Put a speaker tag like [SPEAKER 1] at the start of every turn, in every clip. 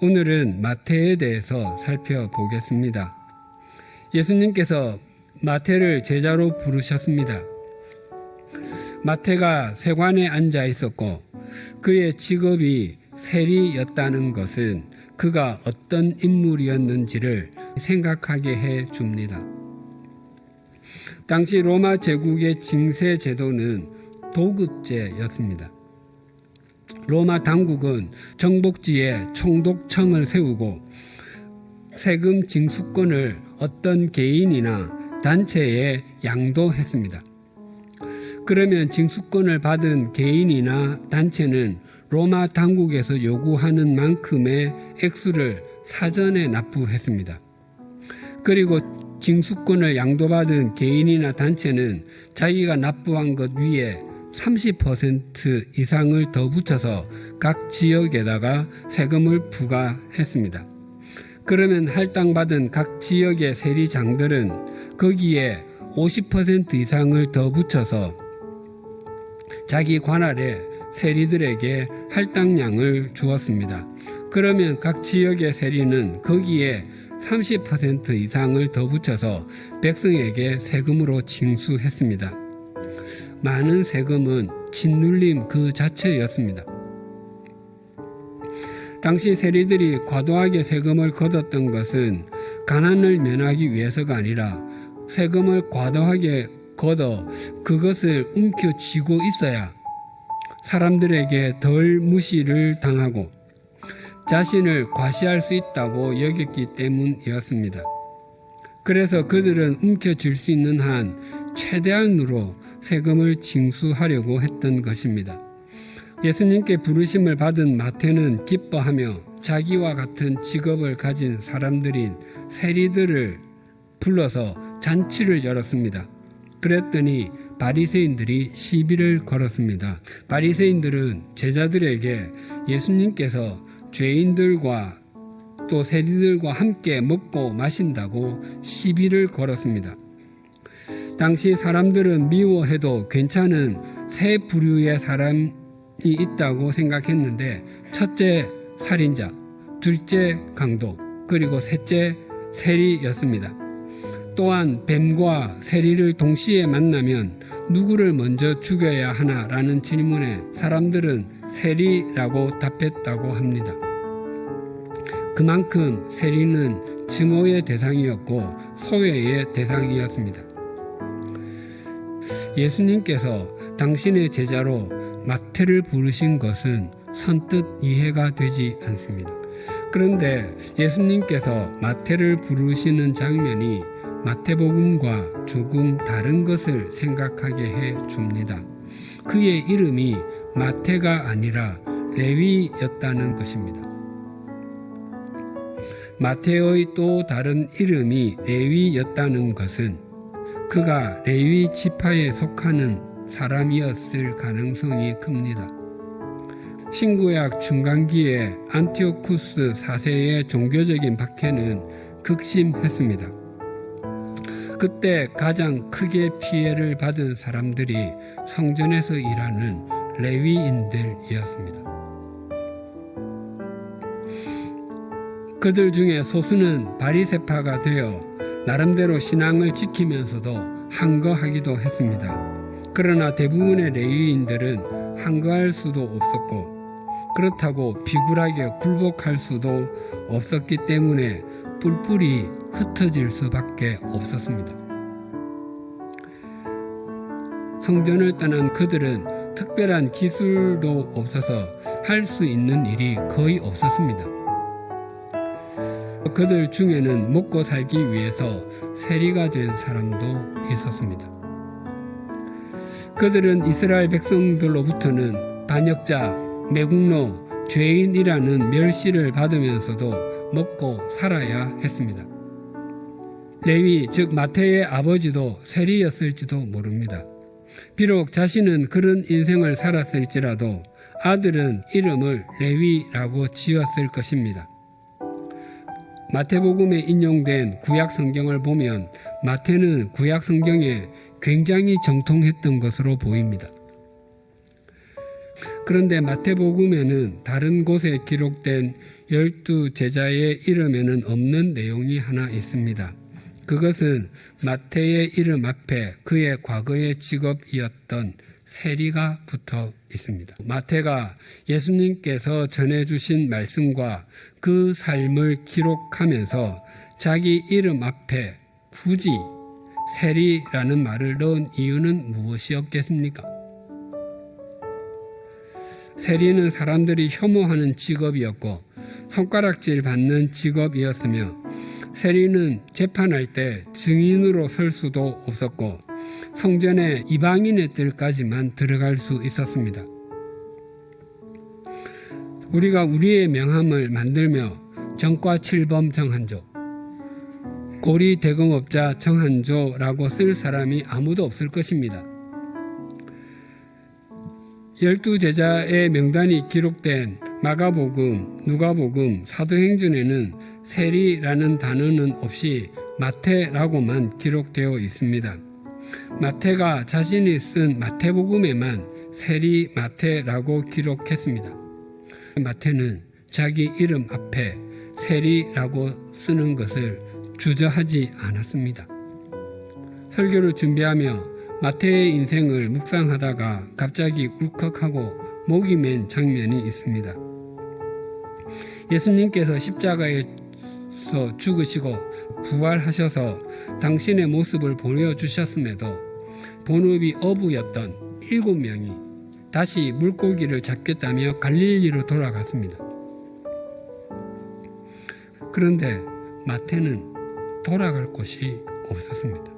[SPEAKER 1] 오늘은 마태에 대해서 살펴보겠습니다. 예수님께서 마태를 제자로 부르셨습니다. 마태가 세관에 앉아 있었고 그의 직업이 세리였다는 것은 그가 어떤 인물이었는지를 생각하게 해 줍니다. 당시 로마 제국의 징세 제도는 도급제였습니다. 로마 당국은 정복지에 총독청을 세우고 세금 징수권을 어떤 개인이나 단체에 양도했습니다. 그러면 징수권을 받은 개인이나 단체는 로마 당국에서 요구하는 만큼의 액수를 사전에 납부했습니다. 그리고 징수권을 양도받은 개인이나 단체는 자기가 납부한 것 위에 30% 이상을 더 붙여서 각 지역에다가 세금을 부과했습니다. 그러면 할당받은 각 지역의 세리장들은 거기에 50% 이상을 더 붙여서 자기 관할에 세리들에게 할당량을 주었습니다. 그러면 각 지역의 세리는 거기에 30% 이상을 더 붙여서 백성에게 세금으로 징수했습니다. 많은 세금은 짓눌림 그 자체였습니다. 당시 세리들이 과도하게 세금을 걷었던 것은 가난을 면하기 위해서가 아니라 세금을 과도하게 걷어 그것을 움켜쥐고 있어야 사람들에게 덜 무시를 당하고 자신을 과시할 수 있다고 여겼기 때문이었습니다. 그래서 그들은 움켜쥘 수 있는 한 최대한으로 세금을 징수하려고 했던 것입니다. 예수님께 부르심을 받은 마태는 기뻐하며 자기와 같은 직업을 가진 사람들인 세리들을 불러서 잔치를 열었습니다. 그랬더니 바리새인들이 시비를 걸었습니다. 바리새인들은 제자들에게 예수님께서 죄인들과 또 세리들과 함께 먹고 마신다고 시비를 걸었습니다. 당시 사람들은 미워해도 괜찮은 세 부류의 사람이 있다고 생각했는데 첫째 살인자, 둘째 강도, 그리고 셋째 세리였습니다. 또한 뱀과 세리를 동시에 만나면 누구를 먼저 죽여야 하나라는 질문에 사람들은 세리라고 답했다고 합니다. 그만큼 세리는 증오의 대상이었고 소외의 대상이었습니다. 예수님께서 당신의 제자로 마태를 부르신 것은 선뜻 이해가 되지 않습니다. 그런데 예수님께서 마태를 부르시는 장면이 마태복음과 조금 다른 것을 생각하게 해 줍니다. 그의 이름이 마태가 아니라 레위였다는 것입니다. 마태의 또 다른 이름이 레위였다는 것은 그가 레위 지파에 속하는 사람이었을 가능성이 큽니다. 신구약 중간기에 안티오쿠스 4세의 종교적인 박해는 극심했습니다. 그때 가장 크게 피해를 받은 사람들이 성전에서 일하는 레위인들이었습니다. 그들 중에 소수는 바리세파가 되어 나름대로 신앙을 지키면서도 항거하기도 했습니다. 그러나 대부분의 레위인들은 항거할 수도 없었고 그렇다고 비굴하게 굴복할 수도 없었기 때문에 뿔뿔이 흩어질 수밖에 없었습니다. 성전을 떠난 그들은 특별한 기술도 없어서 할 수 있는 일이 거의 없었습니다. 그들 중에는 먹고 살기 위해서 세리가 된 사람도 있었습니다. 그들은 이스라엘 백성들로부터는 반역자, 매국노, 죄인이라는 멸시를 받으면서도 먹고 살아야 했습니다. 레위, 즉 마태의 아버지도 세리였을지도 모릅니다. 비록 자신은 그런 인생을 살았을지라도 아들은 이름을 레위라고 지었을 것입니다. 마태복음에 인용된 구약 성경을 보면 마태는 구약 성경에 굉장히 정통했던 것으로 보입니다. 그런데 마태복음에는 다른 곳에 기록된 열두 제자의 이름에는 없는 내용이 하나 있습니다. 그것은 마태의 이름 앞에 그의 과거의 직업이었던 세리가 붙어 있습니다. 마태가 예수님께서 전해주신 말씀과 그 삶을 기록하면서 자기 이름 앞에 굳이 세리라는 말을 넣은 이유는 무엇이었겠습니까? 세리는 사람들이 혐오하는 직업이었고 손가락질 받는 직업이었으며 세리는 재판할 때 증인으로 설 수도 없었고 성전에 이방인의 뜰까지만 들어갈 수 있었습니다. 우리가 우리의 명함을 만들며 정과 7범 정한조, 고리 대공업자 정한조라고 쓸 사람이 아무도 없을 것입니다. 열두 제자의 명단이 기록된 마가복음, 누가복음, 사도행전에는 세리라는 단어는 없이 마태라고만 기록되어 있습니다. 마태가 자신이 쓴 마태복음에만 세리 마태라고 기록했습니다. 마태는 자기 이름 앞에 세리라고 쓰는 것을 주저하지 않았습니다. 설교를 준비하며 마태의 인생을 묵상하다가 갑자기 울컥하고 목이 맨 장면이 있습니다. 예수님께서 십자가에서 죽으시고 부활하셔서 당신의 모습을 보여주셨음에도 본업이 어부였던 일곱 명이 다시 물고기를 잡겠다며 갈릴리로 돌아갔습니다. 그런데 마태는 돌아갈 곳이 없었습니다.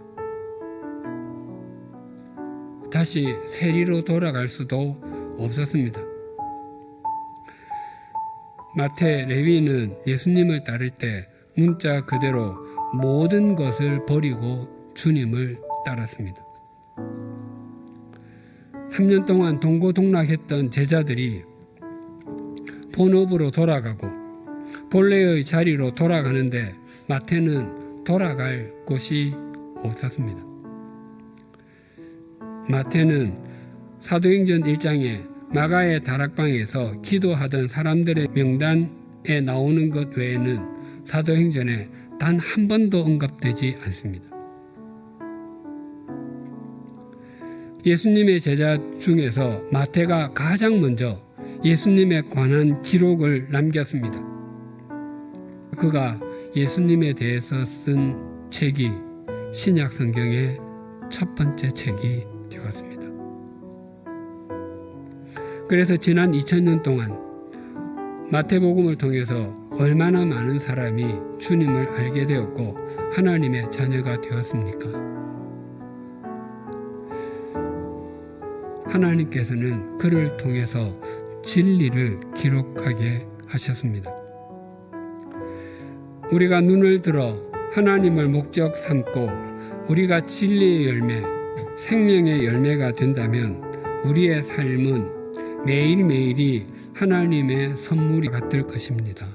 [SPEAKER 1] 다시 세리로 돌아갈 수도 없었습니다. 마태 레위는 예수님을 따를 때 문자 그대로 모든 것을 버리고 주님을 따랐습니다. 3년 동안 동고동락했던 제자들이 본업으로 돌아가고 본래의 자리로 돌아가는데 마태는 돌아갈 곳이 없었습니다. 마태는 사도행전 1장에 마가의 다락방에서 기도하던 사람들의 명단에 나오는 것 외에는 사도행전에 단 한 번도 언급되지 않습니다. 예수님의 제자 중에서 마태가 가장 먼저 예수님에 관한 기록을 남겼습니다. 그가 예수님에 대해서 쓴 책이 신약 성경의 첫 번째 책이 되었습니다. 그래서 지난 2000년 동안 마태복음을 통해서 얼마나 많은 사람이 주님을 알게 되었고 하나님의 자녀가 되었습니까? 하나님께서는 그를 통해서 진리를 기록하게 하셨습니다. 우리가 눈을 들어 하나님을 목적 삼고 우리가 진리의 열매, 생명의 열매가 된다면 우리의 삶은 매일매일이 하나님의 선물이 같을 것입니다.